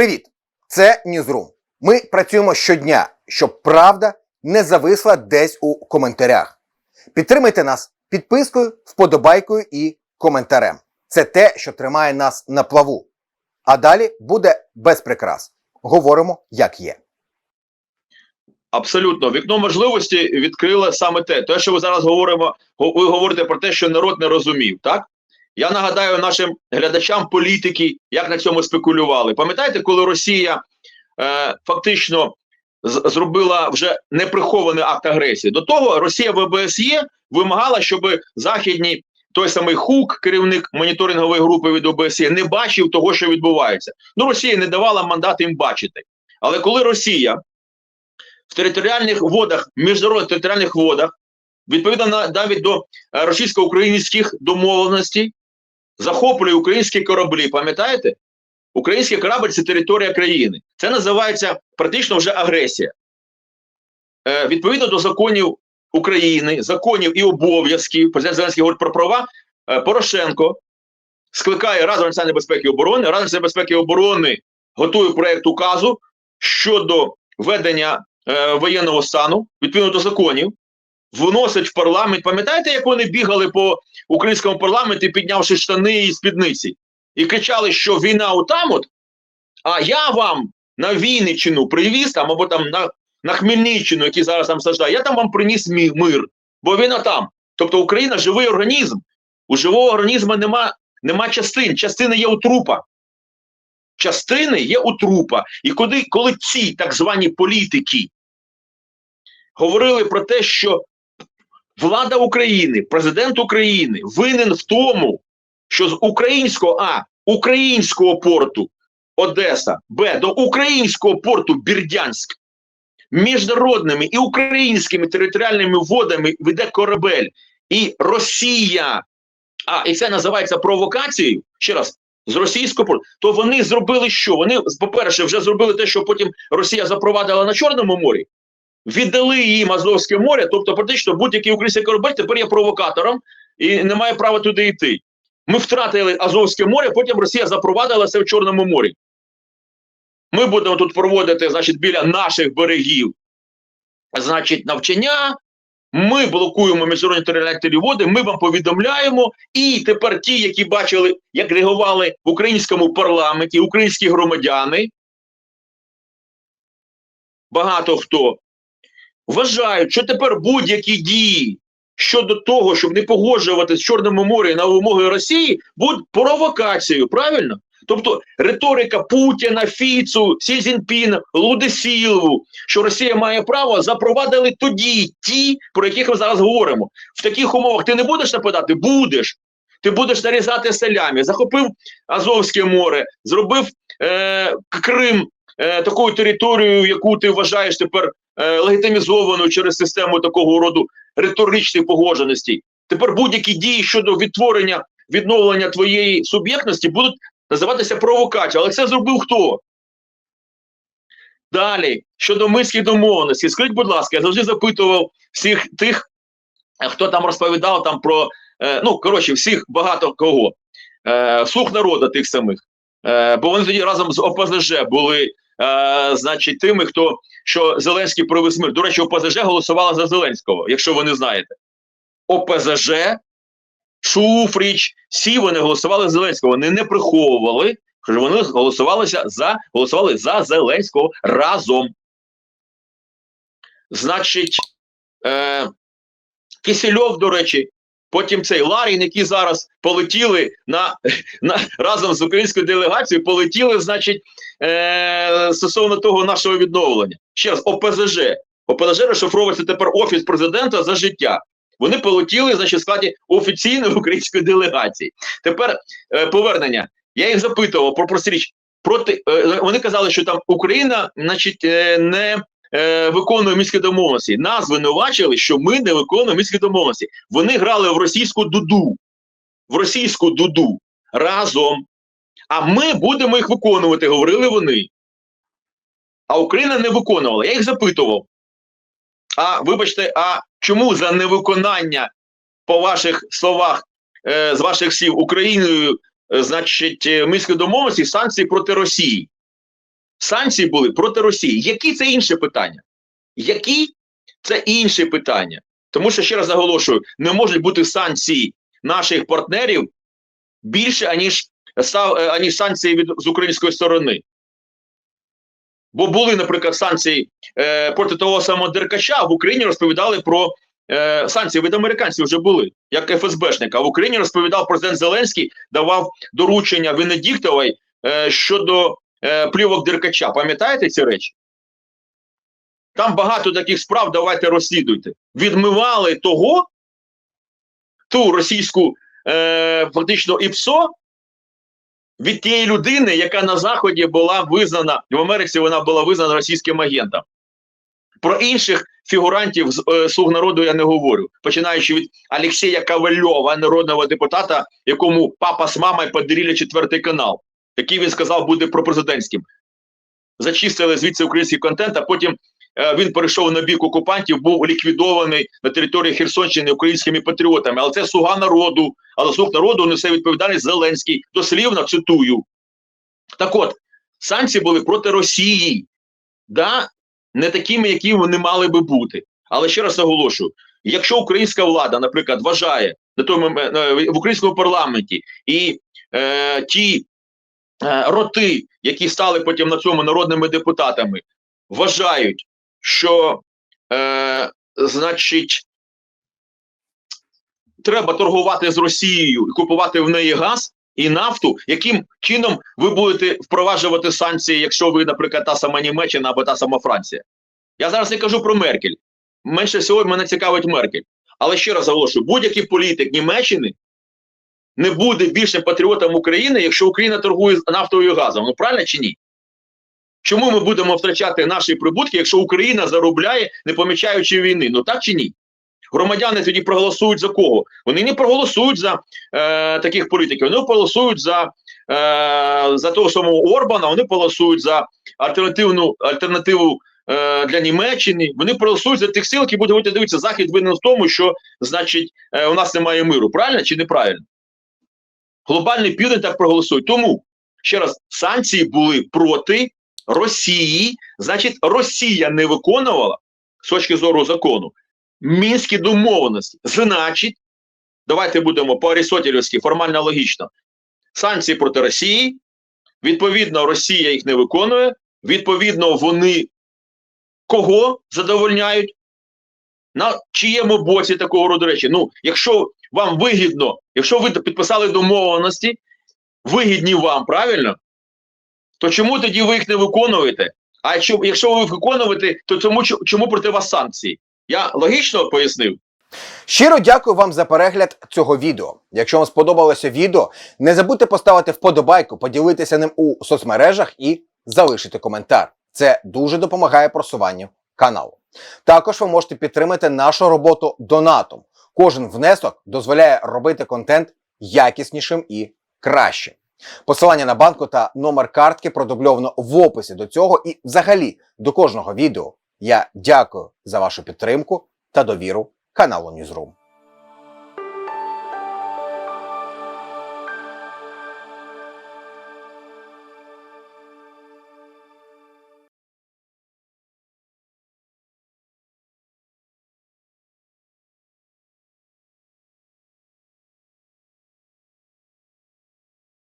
Привіт! Це Ньюзрум. Ми працюємо щодня, щоб правда не зависла десь у коментарях. Підтримайте нас підпискою, вподобайкою і коментарем. Це те, що тримає нас на плаву. А далі буде без прикрас. Говоримо, як є. Абсолютно, вікно можливості відкрило саме те. Те, що ви зараз говоримо, ви говорите про те, що народ не розумів, так? Я нагадаю нашим глядачам політики, як на цьому спекулювали. Пам'ятаєте, коли Росія е, фактично зробила вже неприхований акт агресії? До того Росія в ОБСЄ вимагала, щоб західні той самий Хук, керівник моніторингової групи від ОБСЄ, не бачив того, що відбувається. Ну, Росія не давала мандат їм бачити. Але коли Росія в територіальних водах, міжнародних територіальних водах, відповідно на, навіть до е, російсько-українських домовленостей, захоплює українські кораблі. Пам'ятаєте? Український корабль це територія країни. Це називається практично вже агресія. Е, відповідно до законів України, законів і обов'язків, президент Зеленський говорить про права. е, Порошенко скликає Раду національної безпеки і оборони. Рада національної безпеки і оборони готує проєкт указу щодо введення е, воєнного стану відповідно до законів, вносять в парламент. Пам'ятаєте, як вони бігали по українському парламенті, піднявши штани і спідниці, і кричали, що війна отам от, а я вам на Вінниччину привіз там, або там на, на Хмельниччину, який зараз там страждає, я там вам приніс мі- мир, бо війна там. Тобто Україна живий організм. У живого організму нема, нема частин. Частини є у трупа. Частини є у трупа. І коли, коли ці так звані політики говорили про те, що влада України, президент України винен в тому, що з українського А, українського порту Одеса, Б, до українського порту Бірдянськ міжнародними і українськими територіальними водами веде корабель, і Росія, а і це називається провокацією. Ще раз. З російського порту, то вони зробили що? Вони, по-перше, вже зробили те, що потім Росія запровадила на Чорному морі, віддали їм Азовське море, тобто практично будь-який український корабель тепер є провокатором і не має права туди йти. Ми втратили Азовське море, потім Росія запровадила це в Чорному морі. Ми будемо тут проводити, значить, біля наших берегів, значить, навчання. Ми блокуємо міжнародні територіальні води, ми вам повідомляємо. І тепер ті, які бачили, як реагували в українському парламенті, українські громадяни, багато хто вважають, що тепер будь-які дії щодо того, щоб не погоджуватися з Чорному морі на вимоги Росії, будуть провокацією, правильно? Тобто риторика Путіна, Фіцу, Сі Цзіньпіна, Лудесілову, що Росія має право, запровадили тоді ті, про яких ми зараз говоримо. В таких умовах ти не будеш нападати? Будеш. Ти будеш нарізати селями. Захопив Азовське море, зробив е, Крим е, такою територією, яку ти вважаєш тепер е, через систему такого роду риторичних погодженостей. Тепер будь-які дії щодо відтворення, відновлення твоєї суб'єктності будуть називатися провокацією. Але це зробив хто? Далі, щодо мирських домовленостей, скажіть, будь ласка, я завжди запитував всіх тих, хто там розповідав там про, е, ну, коротше, всіх багато кого, е, слух народу тих самих. Е, бо вони тоді разом з ОПЗЖ були, е, значить, тими, хто що Зеленський провез мир. До речі, ОПЗЖ голосувала за Зеленського, якщо ви не знаєте. ОПЗЖ, Шуфріч, всі вони голосували за Зеленського. Вони не приховували, що вони голосувалися за, голосували за Зеленського разом. Значить, е, Кисельов, до речі, потім цей Ларін, які зараз полетіли на, на разом з українською делегацією, полетіли, значить, е, стосовно того нашого відновлення. Ще раз, ОПЗЖ. ОПЗЖ розшифровується тепер Офіс президента за життя. Вони полетіли, значить, в складі офіційної української делегації. Тепер е, повернення. Я їх запитував про прості річ. Проти е, вони казали, що там Україна, значить, е, не е, виконує міські домовленості. Нас звинувачили, що ми не виконуємо міські домовленості. Вони грали в російську дуду, в російську дуду разом. А ми будемо їх виконувати, говорили вони. А Україна не виконувала. Я їх запитував. А вибачте, а чому за невиконання, по ваших словах, е, з ваших слів, Україною, е, значить, е, міської домовленості санкції проти Росії? Санкції були проти Росії. Які це інше питання? Які це інше питання? Тому що ще раз наголошую: не можуть бути санкції наших партнерів більше, аніж, е, аніж санкції від з української сторони. Бо були, наприклад, санкції е, проти того самого Деркача, в Україні розповідали про е, санкції від американців вже були, як ФСБшника. В Україні розповідав президент Зеленський, давав доручення Венедіктовій е, щодо е, плівок Деркача. Пам'ятаєте ці речі? Там багато таких справ, давайте розслідуйте. Відмивали того, ту російську е, фактично ІПСО від тієї людини, яка на Заході була визнана, в Америці вона була визнана російським агентом. Про інших фігурантів з е, слуг народу я не говорю, починаючи від Олексія Ковальова, народного депутата, якому папа з мамою подарили четвертий канал, який він сказав буде пропрезидентським. Зачистили звідси український контент, а потім е, він перейшов на бік окупантів, був ліквідований на території Херсонщини українськими патріотами. Але це слуга народу. А за слуг народу несе відповідальність Зеленський. Дослівно цитую. Так от, санкції були проти Росії. Да? Не такими, які вони мали би бути. Але ще раз наголошую: якщо українська влада, наприклад, вважає на той е, в українському парламенті і е, ті роти, які стали потім на цьому народними депутатами, вважають, що е, значить треба торгувати з Росією і купувати в неї газ і нафту, яким чином ви будете впроваджувати санкції, якщо ви, наприклад, та сама Німеччина або та сама Франція? Я зараз не кажу про Меркель. Менше всього мене цікавить Меркель. Але ще раз оголошую, будь-який політик Німеччини не буде більшим патріотом України, якщо Україна торгує нафтою і газом. Ну правильно чи ні? Чому ми будемо втрачати наші прибутки, якщо Україна заробляє, не помічаючи війни? Ну так чи ні? Громадяни тоді проголосують за кого? Вони не проголосують за е, таких політиків, вони проголосують за, е, за того самого Орбана, вони проголосують за альтернативну альтернативу е, для Німеччини. Вони проголосують за тих сил, які будуть дивіться, Захід винен в тому, що значить е, у нас немає миру. Правильно чи неправильно? Глобальний південь так проголосує. Тому ще раз санкції були проти Росії. Значить, Росія не виконувала з точки зору закону мінські домовленості. Значить, давайте будемо по Арістотелівськи, формально логічно. Санкції проти Росії. Відповідно, Росія їх не виконує. Відповідно, вони кого задовольняють? На чиєму боці такого роду речі? Ну, якщо вам вигідно, якщо ви підписали домовленості, вигідні вам, правильно? То чому тоді ви їх не виконуєте? А якщо, якщо ви виконуєте, то чому, чому проти вас санкції? Я логічно пояснив. Щиро дякую вам за перегляд цього відео. Якщо вам сподобалося відео, не забудьте поставити вподобайку, поділитися ним у соцмережах і залишити коментар. Це дуже допомагає просуванню каналу. Також ви можете підтримати нашу роботу донатом. Кожен внесок дозволяє робити контент якіснішим і кращим. Посилання на банку та номер картки продубльовано в описі до цього і взагалі до кожного відео. Я дякую за вашу підтримку та довіру каналу Ньюзрум.